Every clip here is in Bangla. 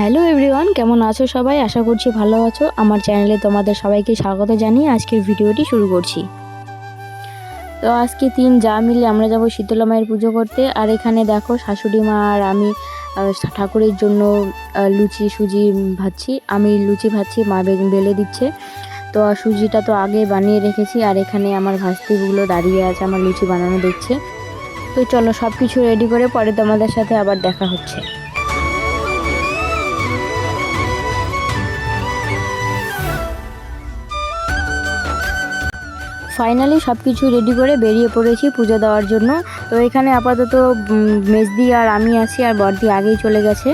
হ্যালো এভরিওয়ান, কেমন আছো সবাই? আশা করছি ভালো আছো। আমার চ্যানেলে তোমাদের সবাইকে স্বাগত জানিয়ে আজকের ভিডিওটি শুরু করছি। তো আজকে তিন যা মিলে আমরা যাব শীতলা মায়ের পুজো করতে। আর এখানে দেখো শাশুড়ি মা আর আমি ঠাকুরের জন্য লুচি, সুজি ভাজছি। আমি লুচি ভাজছি, মা বেলে দিচ্ছে। তো সুজিটা তো আগে বানিয়ে রেখেছি। আর এখানে আমার ভাস্তিগুলো দাঁড়িয়ে আছে, আমার লুচি বানানো দেখছে। তো চলো সব কিছু রেডি করে পরে তোমাদের সাথে আবার দেখা হচ্ছে। ফাইনালি সব কিছু রেডি করে বেরিয়ে পড়েছি পুজো দেওয়ার জন্য। তো এখানে আপাতত মেজদি আর আমি আছি আর বর্দি আগেই চলে গেছে।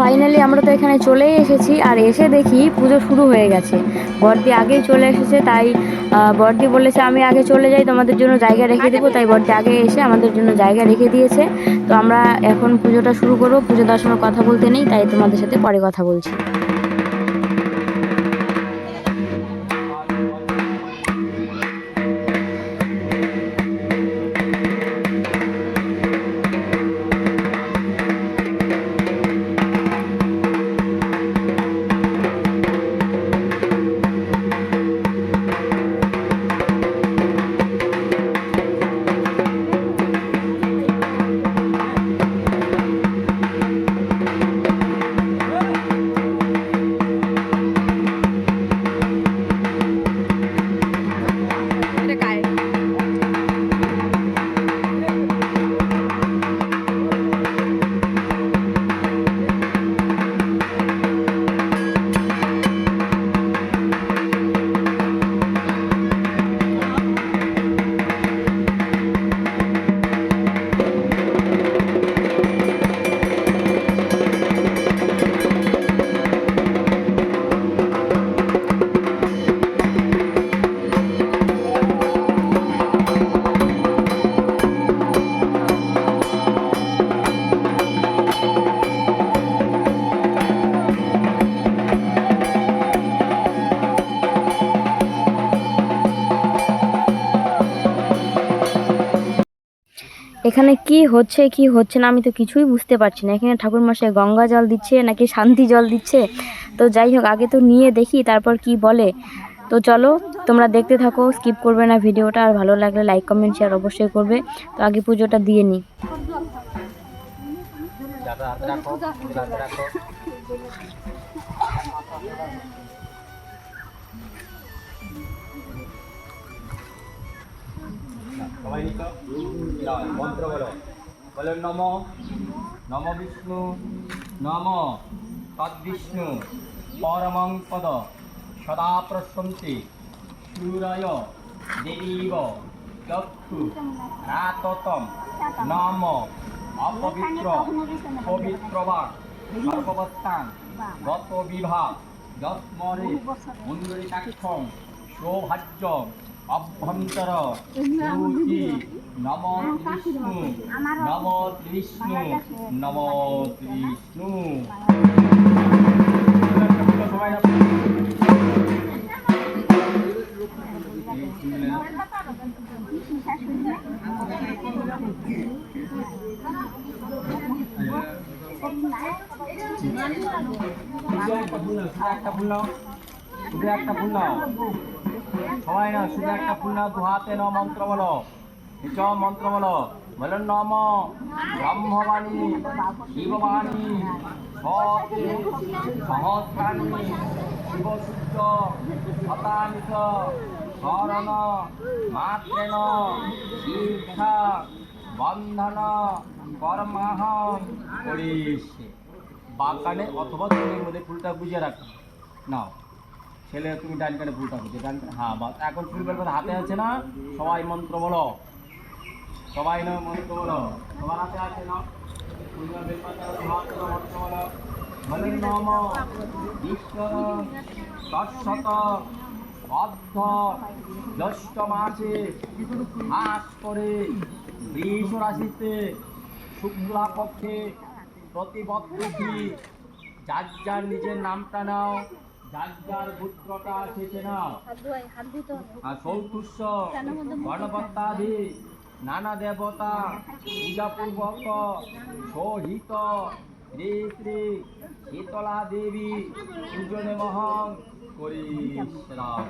ফাইনালি আমরা তো এখানে চলেই এসেছি আর এসে দেখি পুজো শুরু হয়ে গেছে। বর্দি আগেই চলে এসেছে, তাই বর্দি বলেছে আমি আগে চলে যাই, তোমাদের জন্য জায়গা রেখে দেবো, তাই বর্দি আগে এসে আমাদের জন্য জায়গা রেখে দিয়েছে। তো আমরা এখন পুজোটা শুরু করব পুজো সময় কথা বলতে নেই, তাই তোমাদের সাথে পরে কথা বলছি। এখানে কি হচ্ছে কি হচ্ছে না, আমি তো কিছুই বুঝতে পারছি না। এখানে ঠাকুর মশাই গঙ্গা জল দিচ্ছে নাকি শান্তি জল দিচ্ছে? তো যাই হোক, আগে তো নিয়ে দেখি, তারপর কি বলে। তো চলো, তোমরা দেখতে থাকো স্কিপ করবে না ভিডিওটা, আর ভালো লাগলে লাইক কমেন্ট শেয়ার অবশ্যই করবে। তো আগে পুজোটা দিয়ে নিই সবাই লিখো মন্ত্র বলো। বলো নম। নম বিষ্ণু। নম। তদ্বিষ্ণু পরমং পদ। সদা প্রশন্তি। সূরায়। দেবীব। চক্ষু রাততম। নম। অপবিত্র। পবিত্রবাক সর্ববস্থান। গত বিভাগ। যস্মরে মুন্ডরিকাক্ষম সৌভাজ্য অভ্যন্তর সূচি নম বিষ্ণু নম বিষ্ণু নম বিষ্ণু সবাই না শুধু একটা ভুল নাও, শুধু একটা ভুল নাও সবাই না, শুধু একটা নাও দু হাতে নাও মন্ত্র বলো। নিচ মন্ত্র বলো। বলো নম ব্রহ্মবাণী, শিববাণী সহস্রাণী, শিবসূর্য শতানিশ শরণ মাত্রেন শিক্ষা বন্ধন করিষ্যে বাগানে অথবা চুলের মধ্যে ফুলটা গুজিয়ে রাখো। নাও। ছেলে তুমি ডান কানে ফুলটা বুঝে ডান হ্যাঁ বাস এখন ফুল বের হাতে আছে না? সবাই মন্ত্র বলো। সবাই না মন্ত্র বলো? সবার হাতে আছে না? ফুল বের মন্ত্র বলো? বলেন নম ঈশ্বর তৎসত অর্ধ জ্যৈষ্ঠ মাসে করে রাশিতে শুক্লা পক্ষে প্রতিপত্তি যার যার নিজের নামটা নাও। পুত্রটা শেষে আর নানা দেবতা পূজাপূর্বক সহিত শ্রী শ্রী শীতলা দেবী পূজনে মহং করি রাম।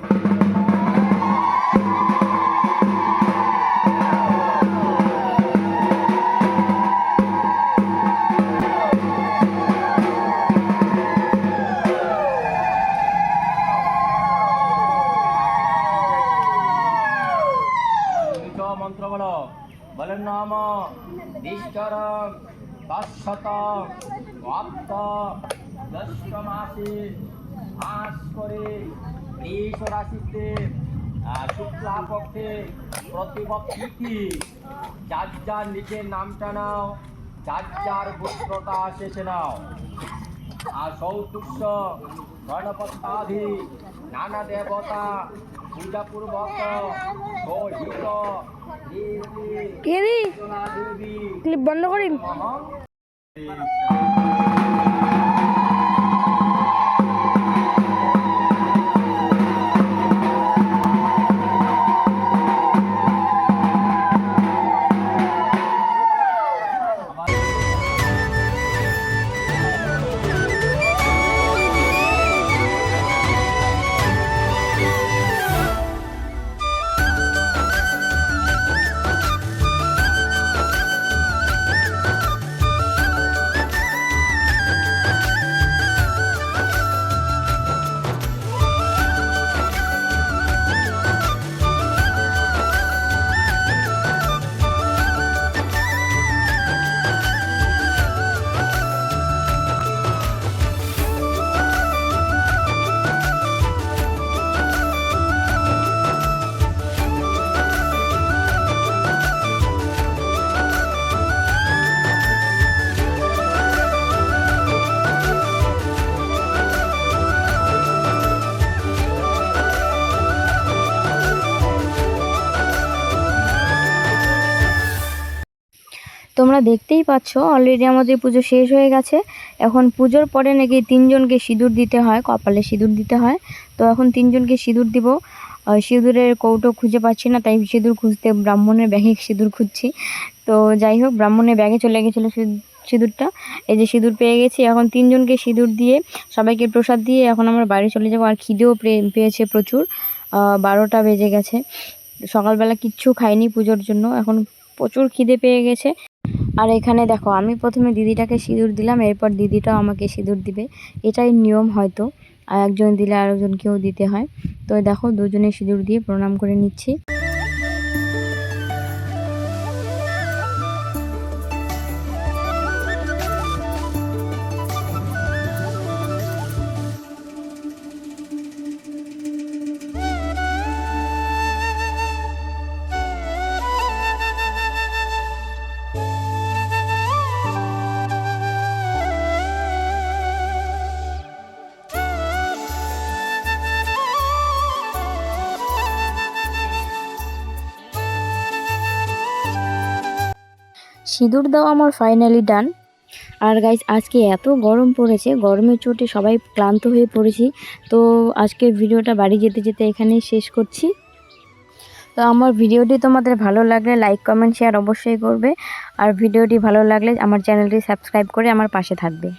মাসে করে বৃষ রাশিতে শুক্লা পক্ষে প্রতিপদ তিথি। যার যার নিজের নামটা নাও যার যার পুত্রতা শেষে নাও। আর সৌতুষ্য গণপত্যাধি নানা দেবতা পূজাপূর্বক ক্লিপ বন্ধ করিম। তোমরা দেখতেই পাচ্ছ অলরেডি আমাদের পুজো শেষ হয়ে গেছে। এখন পুজোর পরে নাকি তিনজনকে সিঁদুর দিতে হয়, কপালে সিঁদুর দিতে হয়। তো এখন তিনজনকে সিঁদুর দিব। সিঁদুরের কৌটো খুঁজে পাচ্ছি না, তাই সিঁদুর খুঁজতে ব্রাহ্মণের ব্যাগে সিঁদুর খুঁজছি। তো যাই হোক, ব্রাহ্মণের ব্যাগে চলে গেছিল সিঁদ- সিঁদুরটা। এই যে সিঁদুর পেয়ে গেছি, এখন তিনজনকে সিঁদুর দিয়ে সবাইকে প্রসাদ দিয়ে এখন আমরা বাইরে চলে যাব, আর খিদেও পেয়ে- পেয়েছে প্রচুর। বারোটা বেজে গেছে। সকালবেলা কিচ্ছু খাইনি পুজোর জন্য, এখন প্রচুর খিদে পেয়ে গেছে। আর এখানে দেখো, আমি প্রথমে দিদিটাকে সিঁদুর দিলাম, এরপর দিদিটাও আমাকে সিঁদুর দিবে। এটাই নিয়ম হয়তো আর একজন দিলে আরেকজনকেও দিতে হয়। তো দেখো, দুজনে সিঁদুর দিয়ে প্রণাম করে নিচ্ছি। সিঁদুর দেওয়া আমার ফাইনালি ডান আর গাইজ আজকে এত গরম পড়েছে, গরমের চোটে সবাই ক্লান্ত হয়ে পড়েছি। তো আজকে ভিডিওটা বাড়ি যেতে যেতে এখানেই শেষ করছি। তো আমার ভিডিওটি তোমাদের ভালো লাগলে লাইক কমেন্ট শেয়ার অবশ্যই করবে। আর ভিডিওটি ভালো লাগলে আমার চ্যানেলটি সাবস্ক্রাইব করে আমার পাশে থাকবে।